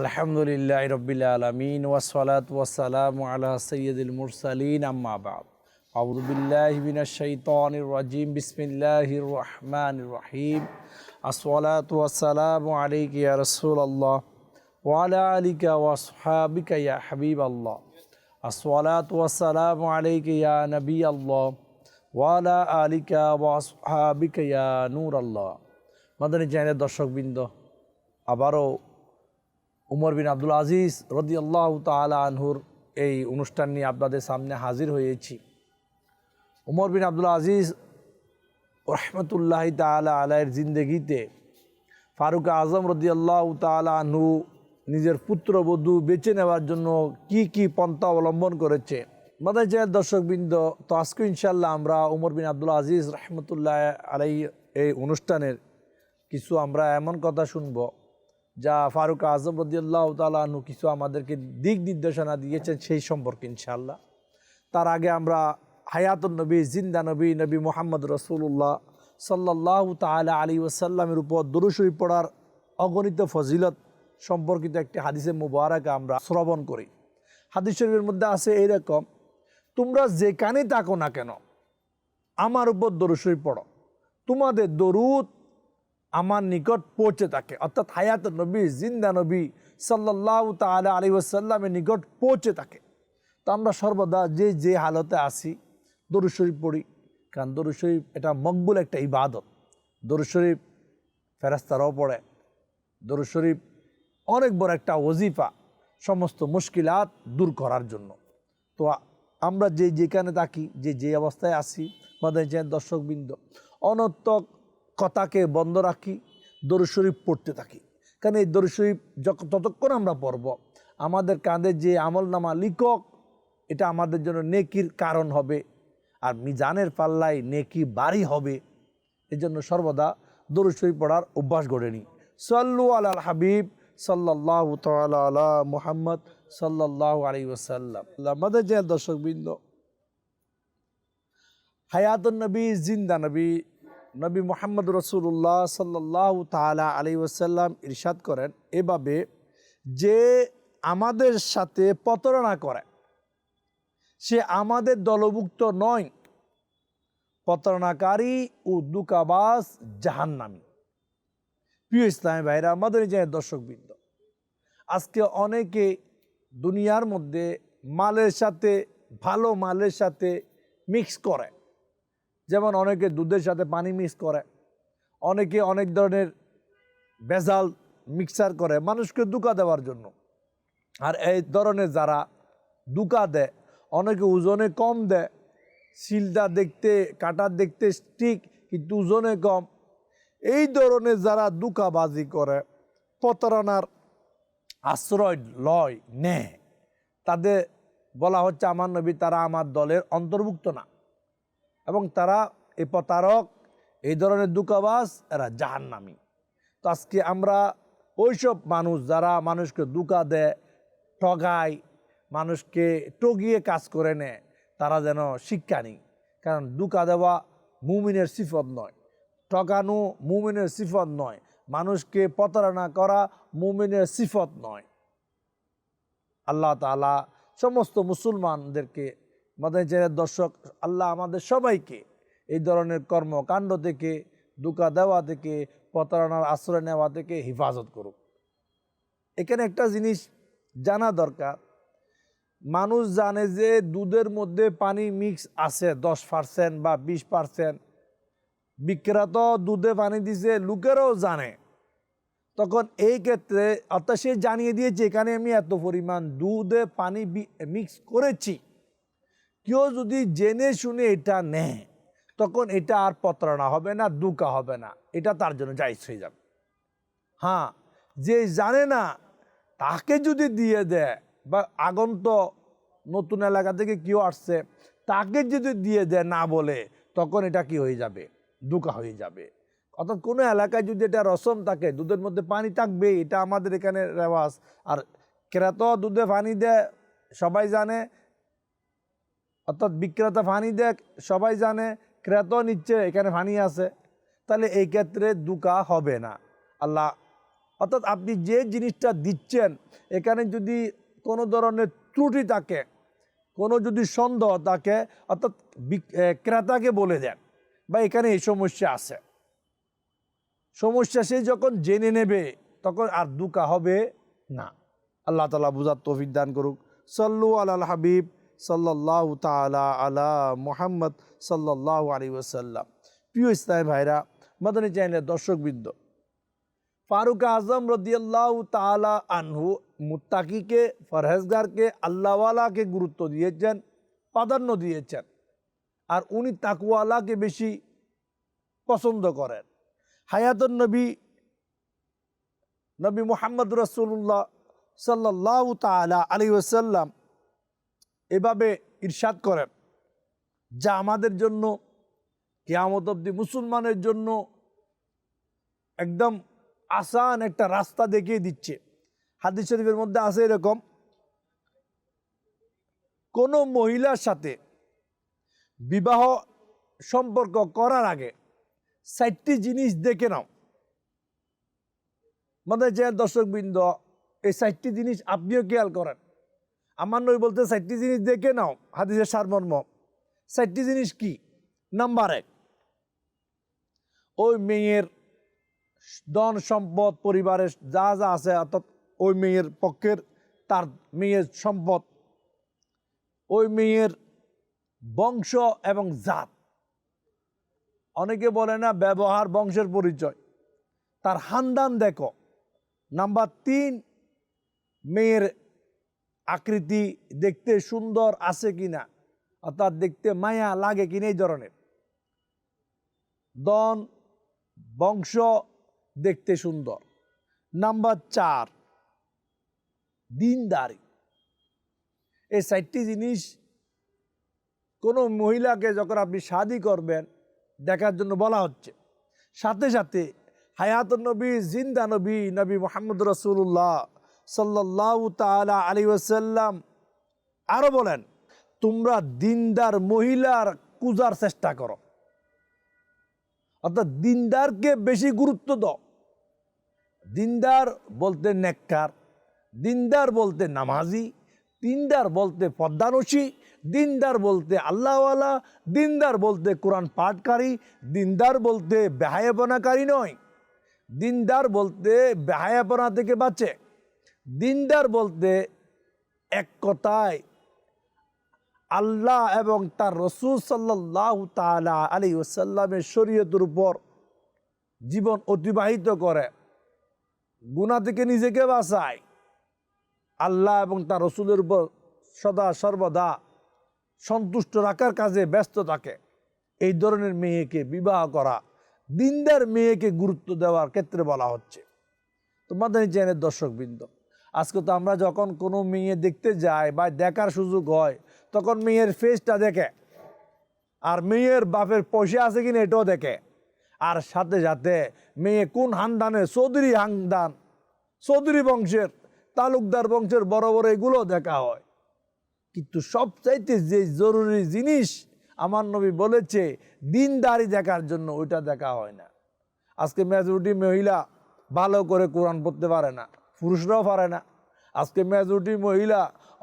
আলহামদুলিল্লাহ রবিল আলমিন ওয়াসালাত ওয়াসালাম আলা সৈয়দুল মুরসালিন, আম্মা বাদ। আউযু বিল্লাহি মিনাশ শাইতানির রাজিম, বিসমিল্লাহির রহমানির রহিম। আসসালাতু ওয়াসসালামু আলাইকা ইয়া রাসূলুল্লাহ ওয়া আলা আলিকা ওয়া আসহাবিকা ইয়া হাবিবাল্লাহ। আসসালাতু ওয়াসসালামু আলাইকা ইয়া নবিয়াল্লাহ ওয়া আলা আলিকা ওয়া আসহাবিকা ইয়া নূরাল্লাহ। মাদানী চ্যানেলের দর্শকবৃন্দ, আবারও উমর বিন আব্দুল আজিজ রদি আল্লাহ তালা আনহুর এই অনুষ্ঠান নিয়ে আপনাদের সামনে হাজির হয়েছি। উমর বিন আব্দুল আজিজ রহমতুল্লাহ তালা আলাইয়ের জিন্দগিতে ফারুক আজম রদি আল্লাহ তালা আনহু নিজের পুত্রবধূ বেছে নেওয়ার জন্য কি কি পন্থা অবলম্বন করেছে? মাদার জায়ের দর্শকবৃন্দ, তো আজকে ইনশাল্লাহ আমরা উমর বিন আব্দুল আজিজ রহমতুল্লাহ আলাই এই অনুষ্ঠানের কিছু আমরা এমন কথা শুনব। যা ফারুক আজম রদিয়াল্লাহ তালু কিছু আমাদেরকে দিক নির্দেশনা দিয়েছেন সেই সম্পর্কে ইনশাল্লাহ তার আগে আমরা হায়াতুল নবী, জিন্দা নবী নবী মোহাম্মদ রসুল্লাহ সাল্লাহ তালা আলী ওসাল্লামের উপর দুরুশরী পড়ার অগণিত ফজিলত সম্পর্কিত একটি হাদিসে মুবারাকে আমরা শ্রবণ করি। হাদিস শরীফের মধ্যে আছে এইরকম, তোমরা যেখানে থাকো না কেন, আমার উপর দরুশরী পড়ো। তোমাদের দরুদ আমার নিকট পৌঁছে থাকে। অর্থাৎ হায়াত নবী, জিন্দা নবী সাল্লাহ তালা আলী ওসাল্লামের নিকট পৌঁছে থাকে। তো আমরা সর্বদা যে যে হালতে আসি দরু শরীফ পড়ি। কারণ দরু শরীফ এটা মকবুল একটা ইবাদত। দরু শরীফ ফেরাস্তারাও পড়ে। দরু শরীফ অনেক বড় একটা ওজিফা সমস্ত মুশকিলাত দূর করার জন্য। তো আমরা যে, যেখানে থাকি, যে যে অবস্থায় আসি মাদায় দর্শকবৃন্দ, অনর্থক কথাকে বন্ধ রাখি দরু শরীফ পড়তে থাকি। কারণ এই দরু শরীফ ততক্ষণ আমরা পড়ব। আমাদের কাঁধে যে আমল নামা লিখক, এটা আমাদের জন্য নেকির কারণ হবে। আর মিজানের পাল্লায় নেকি বাড়ি হবে। এজন্য সর্বদা দরু শরীফ পড়ার অভ্যাস গড়ে নিই। সাল্লু আল হাবিব সাল্লাহ তালা মুহাম্মদ সাল্লাহ আলী ওসাল্লাম আমাদের যে দর্শকবৃন্দ, হায়াতুন নবী, জিন্দা নবী নবী মোহাম্মদ রসুল্লাহ সাল্লাহ তালা আলী ওসাল্লাম ইরশাদ করেন, এভাবে যে আমাদের সাথে প্রতারণা করে, সে আমাদের দলভুক্ত নয়, প্রতারণাকারী ও দুকাবাস জাহান্নামী। প্রিয় ইসলামী ভাইরা, আমাদের যে দর্শকবৃন্দ, আজকে অনেকে দুনিয়ার মধ্যে মালের সাথে, ভালো মালের সাথে মিক্স করে যেমন অনেকে দুধের সাথে পানি মিক্স করে, অনেকে অনেক ধরনের ভেজাল মিক্সার করে মানুষকে দুকা দেওয়ার জন্য। আর এই ধরনের যারা দুকা দেয়, অনেকে ওজনে কম দেয়, শিলটা দেখতে কাটার দেখতে ঠিক, কিন্তু ওজনে কম। এই ধরনের যারা দুকাবাজি করে, প্রতারণার আশ্রয় লয়, নেয়, তাদের বলা হচ্ছে, আমার নবী তারা আমার দলের অন্তর্ভুক্ত না। এবং তারা এই প্রতারক, এই ধরনের দুকাবাস এরা জাহান্নামি। তো আজকে আমরা ওইসব মানুষ যারা মানুষকে দুকা দেয়, ঠগায়, মানুষকে টগিয়ে কাজ করে নেয়, তারা যেন শিক্ষা নেই। কারণ দুকা দেওয়া মুমিনের সিফত নয়। ঠকানো মুমিনের সিফত নয়। মানুষকে প্রতারণা করা মুমিনের সিফত নয়। আল্লাহ তালা সমস্ত মুসলমানদেরকে মাদানী চ্যানেলের দর্শক, আল্লাহ আমাদের সবাইকে এই ধরনের কর্মকাণ্ড থেকে দুকা দেওয়া থেকে, প্রতারণার আশ্রয় নেওয়া থেকে হেফাজত করুক। এখানে একটা জিনিস জানা দরকার। মানুষ জানে যে দুধের মধ্যে পানি মিক্স আছে, দশ পার্সেন্ট বা বিশ পার্সেন্ট বিক্রেত দুধে পানি দিছে, লোকেরাও জানে। তখন এই ক্ষেত্রে, অর্থাৎ সে জানিয়ে দিয়েছে, এখানে আমি এত পরিমাণ দুধে পানি মিক্স করেছি। কেউ যদি জেনে শুনে এটা নেয়, তখন এটা আর প্রতারণা হবে না, দুকা হবে না। এটা তার জন্য জায়জ হয়ে যাবে। হ্যাঁ যে জানে না, তাকে যদি দিয়ে দেয়, বা আগন্ত নতুন এলাকা থেকে কেউ আসছে, তাকে যদি দিয়ে দেয় না বলে, তখন এটা কি হয়ে যাবে? দুকা হয়ে যাবে। অর্থাৎ কোনো এলাকায় যদি এটা রসম থাকে, দুধের মধ্যে পানি থাকবে, এটা আমাদের এখানে রেওয়াজ। আর ক্রেত দুধে পানি দেয়, সবাই জানে অর্থাৎ বিক্রেতা ফানি দেখ, সবাই জানে, ক্রেতাও নিচ্ছে, এখানে ফানি আছে। তাহলে এই ক্ষেত্রে দুকা হবে না। আল্লাহ, অর্থাৎ আপনি যে জিনিসটা দিচ্ছেন, এখানে যদি কোনো ধরনের ত্রুটি থাকে, কোনো যদি সন্দেহ থাকে, অর্থাৎ ক্রেতাকে বলে দেন, বা এখানে এই সমস্যা আছে। সমস্যা সে যখন জেনে নেবে, তখন আর দুকা হবে না। আল্লাহ তালা বুঝার তৌফিক দান করুক। সল্লু আল হাবিব। সাল্লাহ তালা আলা মোহাম্মদ সাল্লাহ আলী ওসাল্লাম প্রিয় ইসলাম ভাইরা, মাদানী চ্যানেলের দর্শকবৃন্দ, ফারুক আজম রদিয়াল্লাহ তালা আনহু মুত্তাকিকে, ফরহেজগারকে, আল্লাহওয়ালাকে গুরুত্ব দিয়েছেন, প্রাধান্য দিয়েছেন আর উনি তাকুয়ালাকে বেশি পছন্দ করেন। হায়াতুন নবী নবী মোহাম্মদ রসুল্লাহ সাল্লাহ তালা আলী ওসাল্লাম এভাবে ইরশাদ করেন, যা আমাদের জন্য, কেয়ামত অব্দি মুসলমানের জন্য একদম আসান একটা রাস্তা দেখিয়ে দিচ্ছে। হাদিস শরীফের মধ্যে আছে এরকম, কোনো মহিলার সাথে বিবাহ সম্পর্ক করার আগে চারটি জিনিস দেখে নাও। মানে যে দর্শকবৃন্দ, এই চারটি জিনিস আপনিও খেয়াল করেন। আমার নই বলতে চারটি জিনিস দেখে নাও, হাদিসের সারমর্ম। চারটি জিনিস কি? নাম্বার এক, ওই মেয়ের ধন সম্পদ, পরিবারের যা যা আছে, অর্থাৎ ওই মেয়ের পক্ষের, তার মেয়ের সম্পদ, ওই মেয়ের বংশ এবং জাত। অনেকে বলে না, ব্যবহার বংশের পরিচয়। তার হান্দান দেখো। নাম্বার তিন, মেয়ের আকৃতি দেখতে সুন্দর আছে কিনা, অর্থাৎ দেখতে মায়া লাগে কিনা এই ধরনের। দন বংশ দেখতে সুন্দর। নাম্বার চার, দিনদারি। এই চারটি জিনিস কোনো মহিলাকে যখন আপনি শাদি করবেন, দেখার জন্য বলা হচ্ছে। সাথে সাথে হায়াত নবী, জিন্দা নবী নবী মোহাম্মদ রসুল্লাহ সাল্লাহ তালা আলী আরও বলেন, তোমরা দিনদার মহিলার কুজার চেষ্টা করো। অর্থাৎ দিনদারকে বেশি গুরুত্ব দাও। দিনদার বলতে নেককার, দিনদার বলতে নামাজি, দিনদার বলতে পদ্মানসী, দিনদার বলতে আল্লাহওয়ালা, দিনদার বলতে কোরআন পাঠকারী, দিনদার বলতে বেহায়াপনাকারী নয়। দিনদার বলতে বেহায়াপনা থেকে বাঁচে। দিনদার বলতে এক কথায় আল্লাহ এবং তার রসুল সাল্লাহ তালা আলী ওসাল্লামের শরীয়তের উপর জীবন অতিবাহিত করে গুণা থেকে নিজেকে বাঁচায়। আল্লাহ এবং তার রসুলের উপর সদা সর্বদা সন্তুষ্ট রাখার কাজে ব্যস্ত থাকে। এই ধরনের মেয়েকে বিবাহ করা, দিনদার মেয়েকে গুরুত্ব দেওয়ার ক্ষেত্রে বলা হচ্ছে। তোমাদের চ্যানেলের দর্শকবৃন্দ আজকে তো আমরা যখন কোনো মেয়ে দেখতে যাই বা দেখার সুযোগ হয়, তখন মেয়ের ফেসটা দেখে। আর মেয়ের বাপের পয়সা আছে কিনা এটাও দেখে। আর সাথে সাথে মেয়ে কোন হানদানের চৌধুরী হানদান, চৌধুরী বংশের, তালুকদার বংশের বড় বড় এগুলো দেখা হয়। কিন্তু সবচাইতে যে জরুরি জিনিস আমার নবী বলেছে, দিনদারি দেখার জন্য ওইটা দেখা হয় না। আজকে মেজরিটি মহিলা ভালো করে কোরআন পড়তে পারে না, পুরুষরাও পারে না। আজকে মেজরিটি মহিলা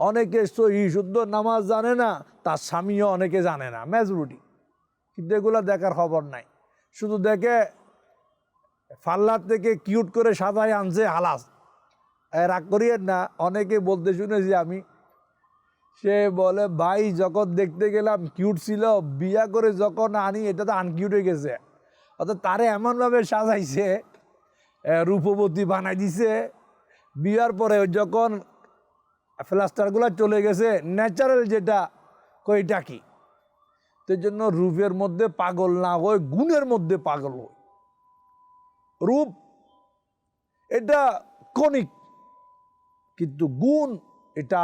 অনেকে সহি শুদ্ধ নামাজ জানে না, তার স্বামীও অনেকে জানে না। মেজরিটি। কিন্তু এগুলো দেখার খবর নাই। শুধু দেখে ফাল্লার থেকে কিউট করে সাজায় আনছে হালাস। রাগ করিয়েন না, অনেকে বলতে শুনেছি আমি। সে বলে, ভাই, যখন দেখতে গেলাম কিউট ছিল, বিয়া করে যখন আনি, এটা তো আনকিউট হয়ে গেছে। অর্থাৎ তারে এমনভাবে সাজাইছে রূপবতী বানাই দিছে বিয়ার পরে যখন প্লাস্টারগুলো চলে গেছে ন্যাচারাল যেটা কইটা কি? তো জন্য রূপের মধ্যে পাগল না হয়, গুণের মধ্যে পাগল হয় রূপ, এটা কণিক, কিন্তু গুণ, এটা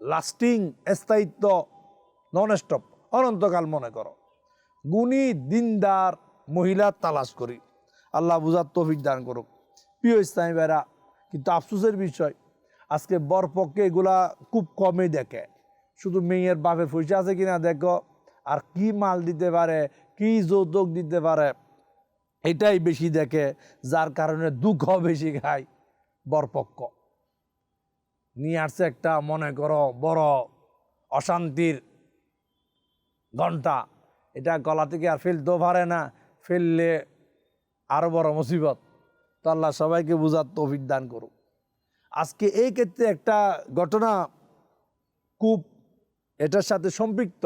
লাস্টিং স্থায়িত্ব নন স্টপ অনন্তকাল মনে করো। গুণী, দিনদার, মহিলা তালাশ করি। আল্লাহ বুঝার তৌফিক দান করুক। প্রিয় ইসলামী ভাইরা কিন্তু আফসোসের বিষয়, আজকে বরপক্ষে এগুলা খুব কমই দেখে। শুধু মেয়ের বাপের পয়সা আছে কিনা দেখো, আর কি মাল দিতে পারে, কি যৌতুক দিতে পারে, এটাই বেশি দেখে, যার কারণে দুঃখ বেশি খায় বরপক্ষ। নিয়ে আসছে একটা, মনে করো, বড় অশান্তির ঘণ্টা। এটা গলা থেকে আর ফেলতেও পারে না, ফেললে আরও বড় মুসিবত। আল্লাহ সবাইকে বুঝার তৌফিক দান করুক। আজকে এই ক্ষেত্রে একটা ঘটনা খুব এটার সাথে সম্পৃক্ত।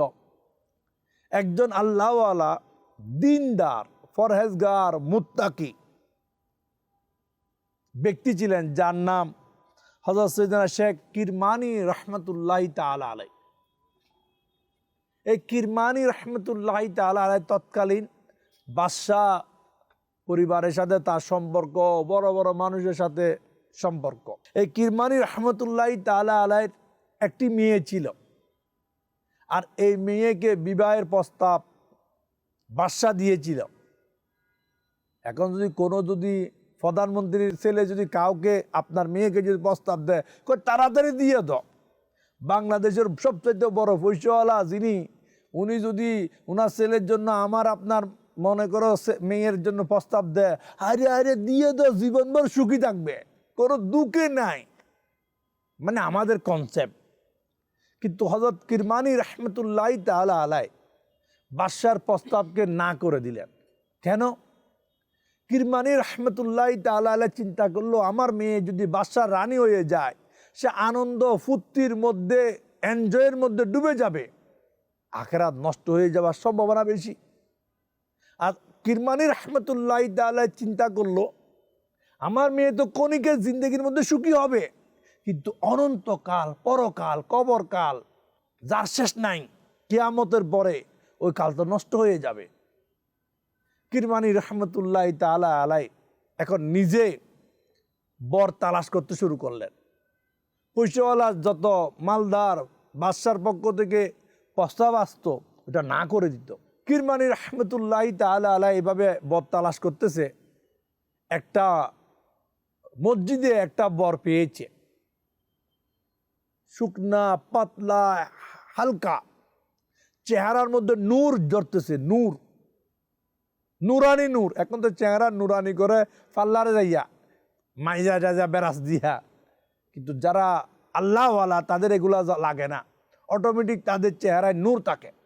একজন আল্লাহওয়ালা দিনদার, ফরহেজগার, মুত্তাকি ব্যক্তি ছিলেন যার নাম হজরত সৈদানা শেখ কিরমানি রহমতুল্লাহ তালা আলাই এই কিরমানি রহমতুল্লাহ তালা আলাই তৎকালীন বাদশাহ পরিবারের সাথে তার সম্পর্ক, বড় বড় মানুষের সাথে সম্পর্ক। এই কিরমানি রহমতুল্লাহ তালা আলাইয়ের একটি মেয়ে ছিল। আর এই মেয়েকে বিবাহের প্রস্তাব বাদশাহ দিয়েছিল। এখন যদি কোনো যদি প্রধানমন্ত্রীর ছেলে যদি কাউকে, আপনার মেয়েকে যদি প্রস্তাব দেয় তাড়াতাড়ি দিয়ে দাও। বাংলাদেশের সবচেয়ে বড় পয়সাওয়ালা যিনি, উনি যদি ওনার ছেলের জন্য আমার, আপনার মনে করো মেয়ের জন্য প্রস্তাব দেয়, আরে আরে, দিয়ে দাও, জীবনভর সুখী থাকবে। কোনো দুঃখে নাই। মানে আমাদের কনসেপ্ট কিন্তু হজরত কিরমানি রহমতুল্লাহ তালা আলাই বাদশার প্রস্তাবকে না করে দিলেন। কেন? কিরমানি রহমতুল্লাহ তালা আলাই চিন্তা করল, আমার মেয়ে যদি বাদশার রানী হয়ে যায়, সে আনন্দ ফুর্তির মধ্যে এনজয়ের মধ্যে ডুবে যাবে। আখেরাত নষ্ট হয়ে যাওয়ার সম্ভাবনা বেশি। আর কিরমানি রহমতুল্লাহ তালা চিন্তা করল, আমার মেয়ে তো কণিকের জিন্দগির মধ্যে সুখী হবে, কিন্তু অনন্তকাল, পরকাল, কবরকাল, যার শেষ নাই, কেয়ামতের পরে ওই কাল তো নষ্ট হয়ে যাবে। কিরমানি রহমতুল্লাহ তালা আলাই এখন নিজে বর তালাশ করতে শুরু করলেন। পয়সাওয়ালা যত মালদার বাদশার পক্ষ থেকে প্রস্তাব আসত, ওটা না করে দিত। কিরমানি রহমতুল্লাহ তালা আলাই এভাবে বর তালাশ করতেছে। একটা মসজিদে একটা বর পেয়েছে। শুকনা, পাতলা, হালকা। চেহারার মধ্যে নূর জড়তেছে, নূর। নুরানি নূর। এখন তো চেহারা নুরানি করে পাল্লারে যাইয়া, মাইজা যাজা বেরাস দিয়া। কিন্তু যারা আল্লাহওয়ালা, তাদের এগুলা লাগে না। অটোমেটিক তাদের চেহারায় নূর থাকে।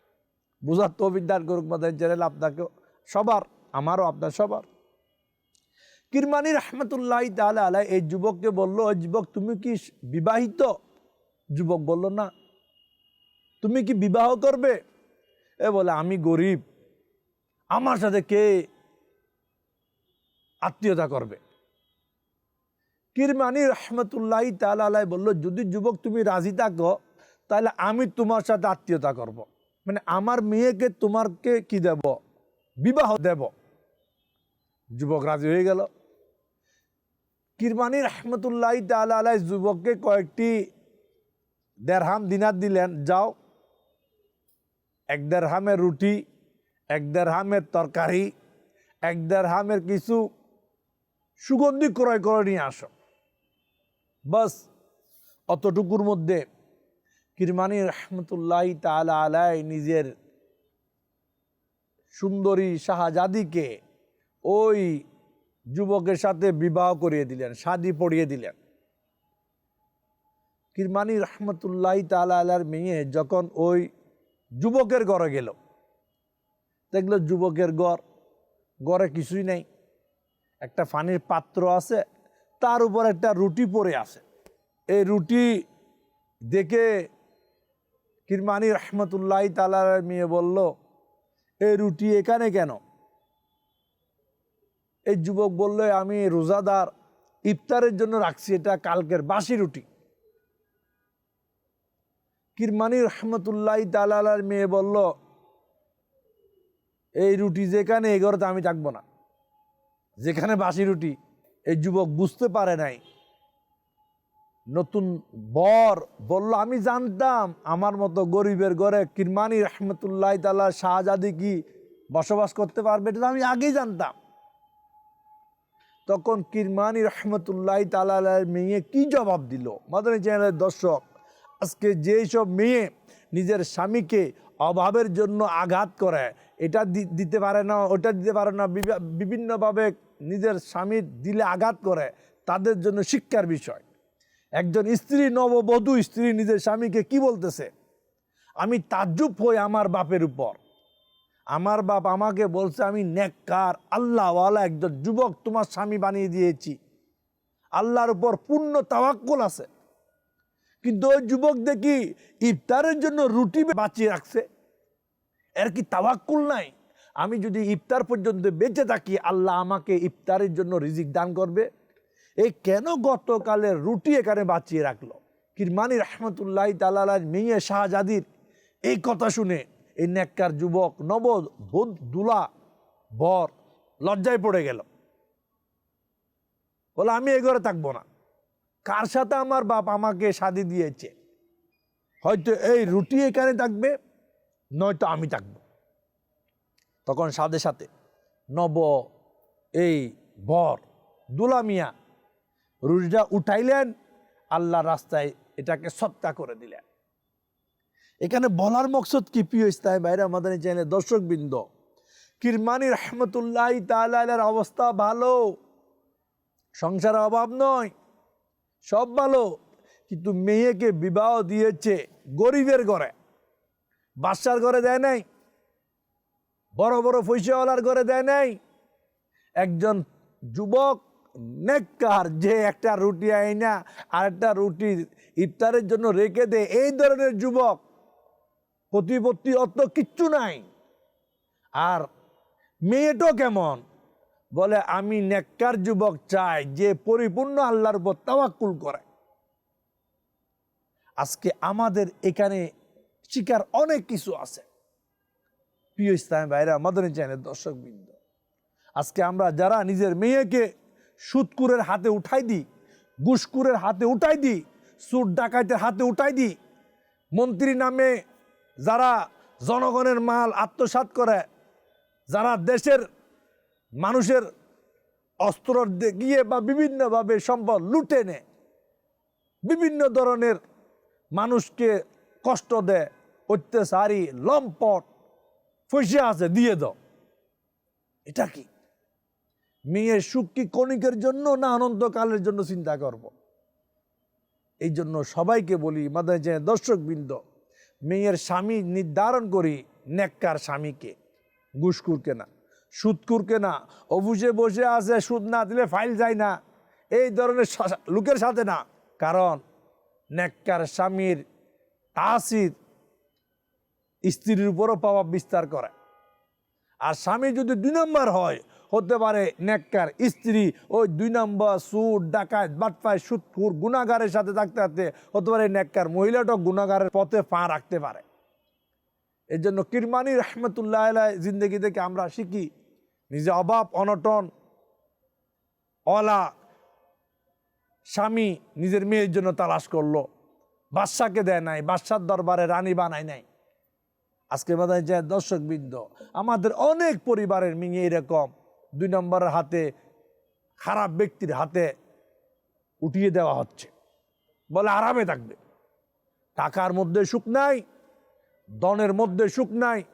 বুঝার তো করুক মাদের চ্যানেল, আপনাকে সবার, আমারও আপনার সবার। কিরমানি রহমতুল্লাহ তাহলে আলাই এই যুবককে বলল "ওই যুবক, তুমি কি বিবাহিত? যুবক বলল, না। তুমি কি বিবাহ করবে? এ বলে, আমি গরিব। আমার সাথে কে আত্মীয়তা করবে? কিরমানি রহমতুল্লাহ তালাই বলল, যদি যুবক তুমি রাজি থাকো, তাহলে আমি তোমার সাথে আত্মীয়তা করব। মানে আমার মেয়েকে তোমারকে কি দেব? বিবাহ দেব। যুবক রাজি হয়ে গেল। কিরমানি রহমতুল্লাহ তালাই যুবককে কয়েকটি দেড়হাম দিনার দিলেন, যাও, এক দেড়হামের রুটি এক দেড়হামের তরকারি এক দেড়হামের কিছু সুগন্ধি ক্রয় করে নিয়ে আসো বাস অতটুকুর মধ্যে কিরমানি রহমতুল্লাহ তালা আলাই নিজের সুন্দরী শাহজাদিকে ওই যুবকের সাথে বিবাহ করিয়ে দিলেন, শাদি পড়িয়ে দিলেন। কিরমানি রহমতুল্লাহ তালা আলার মেয়ে যখন ওই যুবকের ঘরে গেল, দেখল যুবকের ঘর, ঘরে কিছুই নেই। একটা ফানির পাত্র আছে, তার উপর একটা রুটি পড়ে আছে। এই রুটি দেখে কিরমানি রহমতুল্লাহ তালার মেয়ে বলল এই রুটি এখানে কেন? এই যুবক বলল, আমি রোজাদার, ইফতারের জন্য রাখছি, এটা কালকের বাসি রুটি। কিরমানি রহমতুল্লাহ তালার মেয়ে বলল, এই রুটি যেখানে এই আমি থাকব না। যেখানে বাসি রুটি, এই যুবক বুঝতে পারে নাই নতুন বর বলল, আমি জানতাম আমার মতো গরিবের ঘরে কিরমানি রহমতুল্লাহ তালা শাহজাদি কি বসবাস করতে পারবে, এটা আমি আগেই জানতাম। তখন কিরমানি রহমতুল্লাহ তালার মেয়ে কি জবাব দিল? মাদানী চ্যানেলের দর্শক, আজকে যেই সব মেয়ে নিজের স্বামীকে অভাবের জন্য আঘাত করে, এটা দিতে পারে না, ওটা দিতে পারে না বিভিন্নভাবে নিজের স্বামীর দিলে আঘাত করে, তাদের জন্য শিক্ষার বিষয়। একজন স্ত্রী নববধূ স্ত্রী নিজের স্বামীকে কি বলতেছে? আমি তাজ্জুব হই আমার বাপের উপর। আমার বাপ আমাকে বলছে, আমি নেককার, আল্লাহওয়ালা একজন যুবক তোমার স্বামী বানিয়ে দিয়েছি। আল্লাহর উপর পূর্ণ তাওয়াক্কুল আছে। কিন্তু ওই যুবক দেখি ইফতারের জন্য রুটি বাঁচিয়ে রাখছে। এর কি তাওয়াক্কুল নাই? আমি যদি ইফতার পর্যন্ত বেঁচে থাকি, আল্লাহ আমাকে ইফতারের জন্য রিজিক দান করবে। এই কেন গতকালের রুটি এখানে বাঁচিয়ে রাখল? কিরমানি রহমতুল্লাহ তালার মেয়ে শাহজাদির এই কথা শুনে এই নেককার যুবক নব দুলা বর লজ্জায় পড়ে গেল। বলে, আমি এ ঘরে থাকব না। কার সাথে আমার বাপ আমাকে শাদি দিয়েছে? হয়তো এই রুটি এখানে থাকবে, নয়তো আমি থাকব। তখন সাথে সাথে নব, এই বর দুলা রুটিটা উঠাইলেন, আল্লাহ রাস্তায় এটাকে সত্তা করে দিলেন। এখানে বলার মকসদ কি প্রিয় ইসলাম বাইরে আমাদের চাইলে দর্শক বৃন্দ কিরমানি রহমতুল্লাহ তালের অবস্থা ভালো? সংসারের অভাব নয়, সব ভালো, কিন্তু মেয়েকে বিবাহ দিয়েছে গরিবের ঘরে। বাচ্চার ঘরে দেয় নাই, বড় বড় পয়সাওয়ালার ঘরে দেয় নাই। একজন যুবক নেককার, যে একটা রুটি আইনা আর একটা রুটি ইফতারের জন্য রেখে দেয় এই ধরনের যুবক প্রতিপত্তি অত কিচ্ছু নাই। আর মেয়েটাও কেমন? বলে, আমি নেককার যুবক চাই যে পরিপূর্ণ আল্লাহর উপর তাওয়াক্কুল করে। আজকে আমাদের এখানে শিকার অনেক কিছু আছে। প্রিয় ইসলাম ভাইরা, আমাদের চ্যানেল দর্শক বৃন্দ আজকে আমরা যারা নিজের মেয়েকে সুদকুরের হাতে উঠাই দিই গুসকুরের হাতে উঠাই দিই সুদ ডাকাইতের হাতে উঠাই দিই মন্ত্রী নামে যারা জনগণের মাল আত্মসাৎ করে, যারা দেশের মানুষের অস্ত্র গিয়ে বা বিভিন্নভাবে সম্পদ লুটে নেয়, বিভিন্ন ধরনের মানুষকে কষ্ট দেয়, অত্যাচারী, লম্পট, পয়সা আছে, দিয়ে দাও। এটা কি? মেয়ের সুখ কি কণিকের জন্য না অনন্তকালের জন্য চিন্তা করব। এই জন্য সবাইকে বলি মাদায় যে দর্শক বৃন্দ মেয়ের স্বামী নির্ধারণ করি, নেককার স্বামীকে। ঘুসকুরকে না সুদকুরকে না অবুজে বসে আছে, সুদ না দিলে ফাইল যায় না। এই ধরনের লোকের সাথে না। কারণ নেককার স্বামীর তাসির স্ত্রীর উপরও প্রভাব বিস্তার করে। আর স্বামী যদি দুই নম্বর হয় হতে পারে নেককার, স্ত্রী, ওই দুই নম্বর সুদ ডাকাত বাটপায় সুৎকুর গুণাগারের সাথে থাকতে থাকতে হতে পারে নেককার, মহিলাটাও গুণাগারের পথে পা রাখতে পারে। এর জন্য কিরমানি রহমতুল্লাহ জিন্দগি থেকে আমরা শিখি, নিজে অভাব, অনটন, অলা, স্বামী নিজের মেয়ের জন্য তালাশ করল, বাদশাকে দেয় নাই, বাদশার দরবারে রানী বানায় নাই। আজকে বাদায় যে দর্শক বৃন্দ আমাদের অনেক পরিবারের মেয়ে এরকম দুই নম্বরের হাতে, খারাপ ব্যক্তির হাতে উঠিয়ে দেওয়া হচ্ছে। বলে আরামে থাকবে। টাকার মধ্যে সুখ নাই দনের মধ্যে সুখ নাই।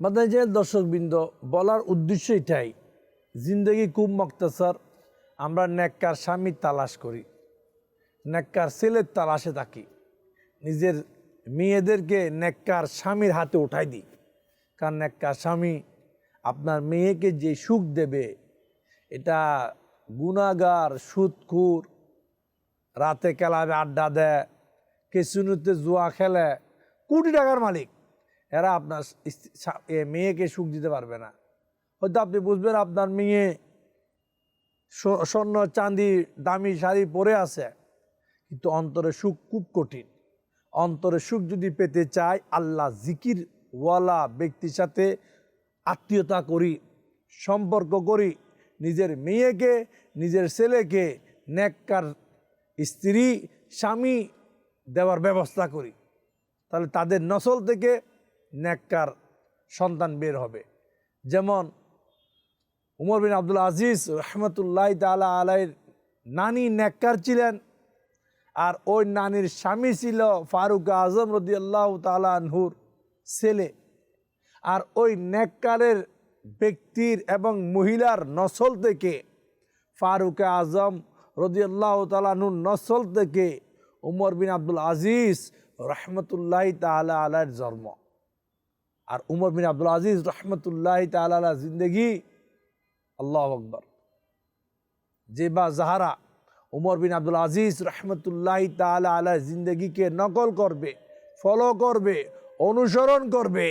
মানে যে দর্শকবৃন্দ, বলার উদ্দেশ্য এটাই, জিন্দগি খুব মক্তাসার, আমরা নেককার স্বামী তালাশ করি। নেককার ছেলের তালাশে থাকি। নিজের মেয়েদেরকে নেককার স্বামীর হাতে উঠাই দিই। কারণ নেককার স্বামী আপনার মেয়েকে যে সুখ দেবে, এটা গুণাগার সুদখুর রাতে খেলাবে আড্ডা দেয় কেসুনুতে জুয়া খেলে, কোটি টাকার মালিক। এরা আপনার মেয়েকে সুখ দিতে পারবে না। হয়তো আপনি বুঝবেন আপনার মেয়ে স্বর্ণ, চাঁদি, দামি শাড়ি পরে আছে, কিন্তু অন্তরে সুখ খুব কঠিন। অন্তরে সুখ যদি পেতে চায়, আল্লাহ জিকির ওয়ালা ব্যক্তির সাথে আত্মীয়তা করি, সম্পর্ক করি, নিজের মেয়েকে, নিজের ছেলেকে, নেককার স্ত্রী, স্বামী দেওয়ার ব্যবস্থা করি। তাহলে তাদের নসল থেকে নেককার সন্তান বের হবে। যেমন উমর বিন আব্দুল আজিজ রহমতুল্লাহ তালা আলাইয়ের নানি নেককার ছিলেন আর ওই নানির স্বামী ছিল ফারুক আজম রদিয়াল্লাহ আল্লাহ তালাহুর ছেলে। আর ওই নেককারের ব্যক্তির এবং মহিলার নসল থেকে, ফারুক আজম রদিয়াল্লাহ তালানুর নসল থেকে উমর বিন আব্দুল আজিজ রহমতুল্লাহ তালা আলার জন্ম। আর উমর বিন আব্দুল আজিজ রহমতুল্লাহ তালা জিন্দগি, আল্লাহ আকবর। যে বা জাহারা উমর বিন আব্দুল আজিজ রহমতুল্লাহ তালা আলা জিন্দগিকে নকল করবে, ফলো করবে, অনুসরণ করবে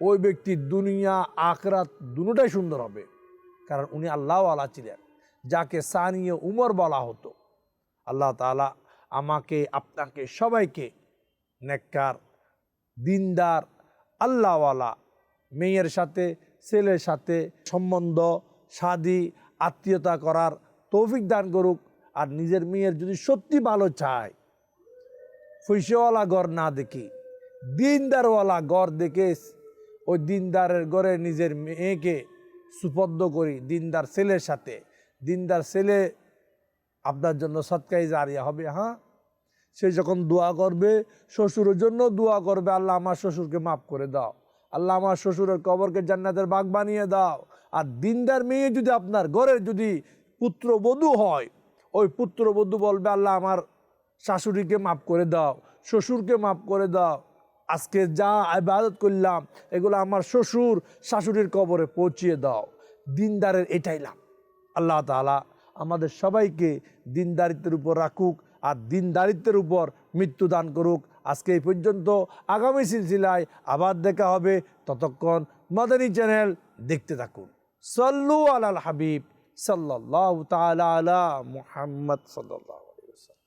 ওই ব্যক্তির দুনিয়া, আখরাত দুটাই সুন্দর হবে। কারণ উনি আল্লাহ আলা ছিলেন, যাকে সানিয়ে উমর বলা হতো। আল্লাহ তালা আমাকে, আপনাকে সবাইকে নেককার, দিনদার আল্লাহওয়ালা মেয়ের সাথে, ছেলের সাথে সম্বন্ধ শাদি আত্মীয়তা করার তৌফিক দান করুক। আর নিজের মেয়ের যদি সত্যি ভালো চায় ফুইসেওয়ালা গড় না দেখি, দিনদারওয়ালা গড় দেখে ওই দিনদারের ঘরে নিজের মেয়েকে সুপদ্দ করি, দিনদার ছেলের সাথে। দিনদার ছেলে আপনার জন্য সৎকাই জারিয়া হবে হ্যাঁ? সে যখন দোয়া করবে, শ্বশুরের জন্য দোয়া করবে, আল্লাহ আমার শ্বশুরকে মাফ করে দাও। আল্লাহ আমার শ্বশুরের কবরকে জান্নাতের বাঘ বানিয়ে দাও। আর দিনদার মেয়ে যদি আপনার ঘরের যদি পুত্রবধূ হয়, ওই পুত্রবধূ বলবে, আল্লাহ আমার শাশুড়িকে মাফ করে দাও, শ্বশুরকে মাফ করে দাও। আজকে যা ইবাদত করলাম, এগুলো আমার শ্বশুর শাশুড়ির কবরে পৌঁছিয়ে দাও। দিনদারের এটাই লাভ। আল্লাহ তালা আমাদের সবাইকে দিনদারিত্বের উপর রাখুক আর দিনদারিত্বের উপর মৃত্যু দান করুক। আজকে এই পর্যন্ত আগামী সিলসিলায় আবার দেখা হবে। ততক্ষণ মাদানী চ্যানেল দেখতে থাকুন। সল্লু আলাল হাবিব সাল্লাহ তালা আলা মুহাম্মদ সাল্লাহ